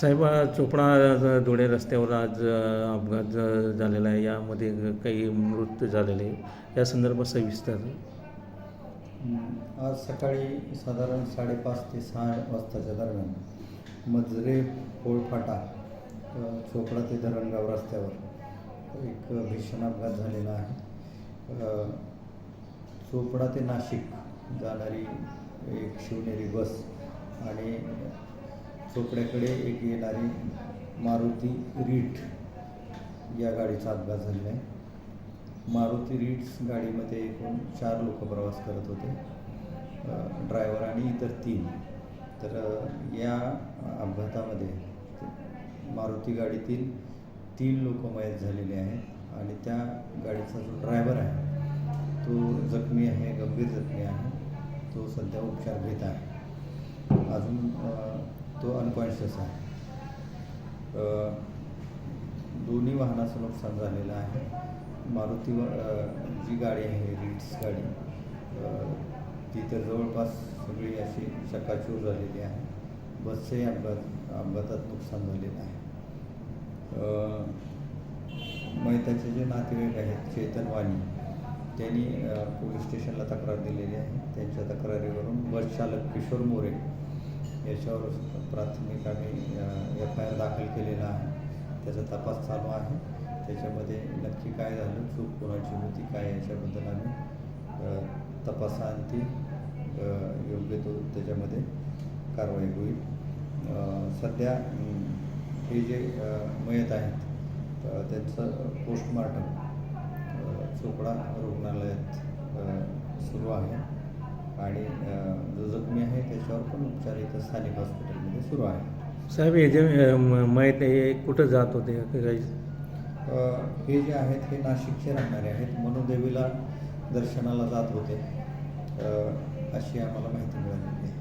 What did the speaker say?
साहेब चोपडा धुळे रस्त्यावर आज अपघात झालेला आहे. यामध्ये काही मृत्यू झालेले या संदर्भात सविस्तर. आज सकाळी साधारण साडेपाच ते सहा वाजताच्या दरम्यान मजरे पोळफाटा चोपडा ते धरणगाव रस्त्यावर एक भीषण अपघात झालेला आहे. चोपडा ते नाशिक जाणारी एक शिवनेरी बस आणि चोपड्याकडे एक येणारी मारुती रीट या गाडीचा अपघात झालेला आहे. मारुती रीट्स गाडीमध्ये एकूण चार लोक प्रवास करत होते. ड्रायव्हर आणि इतर तीन. तर या अपघातामध्ये मारुती गाडीतील तीन लोक मयत झालेले आहेत आणि त्या गाडीचा जो ड्रायव्हर आहे तो जखमी आहे गंभीर जखमी आहे. तो सध्या उपचार घेत आहे. अजून तो अनकॉन्शियस आहे. दोन्ही वाहनाचं नुकसान झालेलं आहे. मारुती व- जी गाडी आहे रिट्स गाडी ती तर जवळपास सगळी अशी चकाचूर झालेली आहे. बसचंही अपघात अपघातात नुकसान झालेलं आहे. मैताचे जे नातेवाईक आहेत चेतन वाणी त्यांनी पोलीस स्टेशनला तक्रार दिलेली आहे. त्यांच्या तक्रारीवरून बस चालक किशोर मोरे याच्यावर प्राथमिक आम्ही एफ आय आर दाखल केलेला आहे. त्याचा तपास चालू आहे. त्याच्यामध्ये नक्की काय झालं चूक कोणाची होती काय याच्याबद्दल आम्ही तपासांती योग्य तो त्याच्यामध्ये कारवाई होईल. सध्या हे जे मयत आहेत त्यांचं पोस्टमार्टम चोपडा रुग्णालयात सुरू आहे. आणि जो जखमी आहे त्याच्यावर पण उपचार इथं स्थानिक हॉस्पिटलमध्ये सुरू आहे. साहेब हे जे माहीत आहे हे कुठं जात होते? काही? हे जे आहेत हे नाशिकचे राहणारे आहेत. मनुदेवीला दर्शनाला जात होते. अशी आम्हाला माहिती मिळाली